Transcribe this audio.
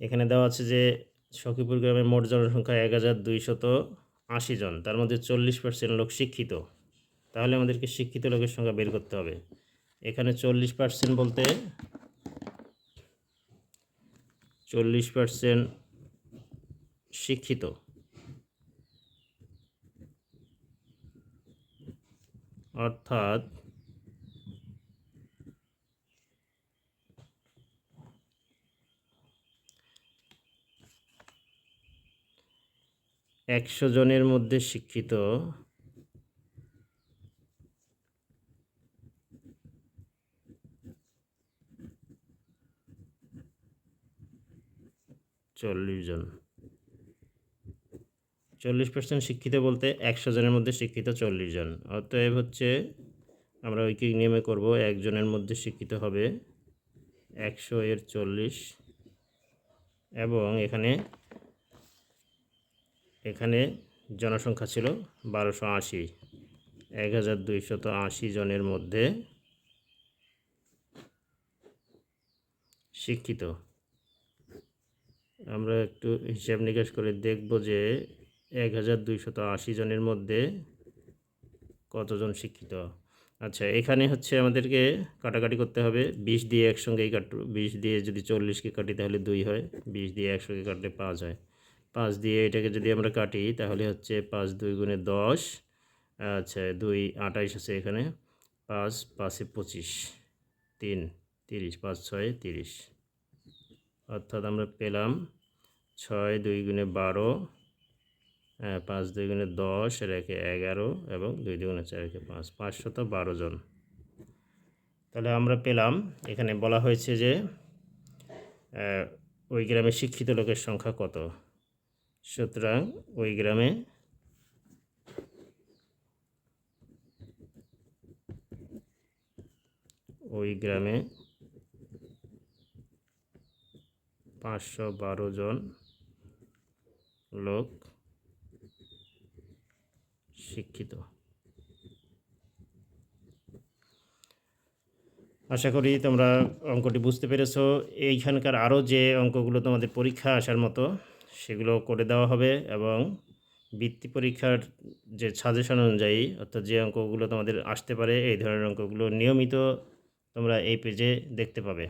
এখানে দেওয়া আছে যে সখীপুর গ্রামের মোট জনসংখ্যা এক হাজার দুইশত আশি জন, তার মধ্যে চল্লিশ পার্সেন্ট লোক শিক্ষিত। তাহলে আমাদেরকে শিক্ষিত লোকের সংখ্যা বের করতে হবে। এখানে চল্লিশ পার্সেন্ট বলতে চল্লিশ পার্সেন্ট শিক্ষিত। অর্থাৎ একশো জনের মধ্যে শিক্ষিত। চল্লিশ জন। চল্লিশ পার্সেন্ট শিক্ষিত বলতে একশো জনের মধ্যে শিক্ষিত চল্লিশ জন। অতএব হচ্ছে আমরা ঐকিক নিয়মে করব? একজনের মধ্যে শিক্ষিত হবে একশো এর চল্লিশ। এবং এখানে এখানে জনসংখ্যা ছিল বারোশো আশি। এক হাজার দুইশত আশি জনের মধ্যে শিক্ষিত। আমরা একটু হিসাব নিকাশ করে দেখব যে এক হাজার দুইশত আশি জনের মধ্যে কতজন শিক্ষিত। আচ্ছা এখানে হচ্ছে আমাদেরকে কাটাকাটি করতে হবে। বিশ দিয়ে একসঙ্গেই কাট বিশ দিয়ে যদি চল্লিশকে কাটি তাহলে দুই হয়। বিশ দিয়ে একসঙ্গে কাটলে পাঁচ হয়। পাঁচ দিয়ে এটাকে যদি আমরা কাটি, তাহলে হচ্ছে পাঁচ দুই গুণে দশ আচ্ছা দুই আঠাইশ আছে এখানে, পাঁচ, পাঁচে পঁচিশ, তিন, তিরিশ, পাঁচ, ছয়, তিরিশ। অর্থাৎ আমরা পেলাম ছয় দুই গুণে বারো হ্যাঁ পাঁচ দুই গুণে দশ রেখে এগারো, এবং দুই দুগুণে চার রেখে পাঁচ, পাঁচশত বারো জন। তাহলে আমরা পেলাম, এখানে বলা হয়েছে যে ওই গ্রামে শিক্ষিত লোকের সংখ্যা কত? সুতরাং ওই গ্রামে ওই গ্রামে পাঁচশো বারো জন লোক শিক্ষিত। আশা করি তোমরা অঙ্কটি বুঝতে পেরেছ। এইখানকার আরও যে অঙ্কগুলো তোমাদের পরীক্ষা আসার মতো সেগুলো করে দেওয়া হবে এবং বৃত্তি পরীক্ষার যে সাজেশন অনুযায়ী অর্থাৎ যে অঙ্কগুলো তোমাদের আসতে পারে, এই ধরনের অঙ্কগুলো নিয়মিত তোমরা এই পেজে দেখতে পাবে।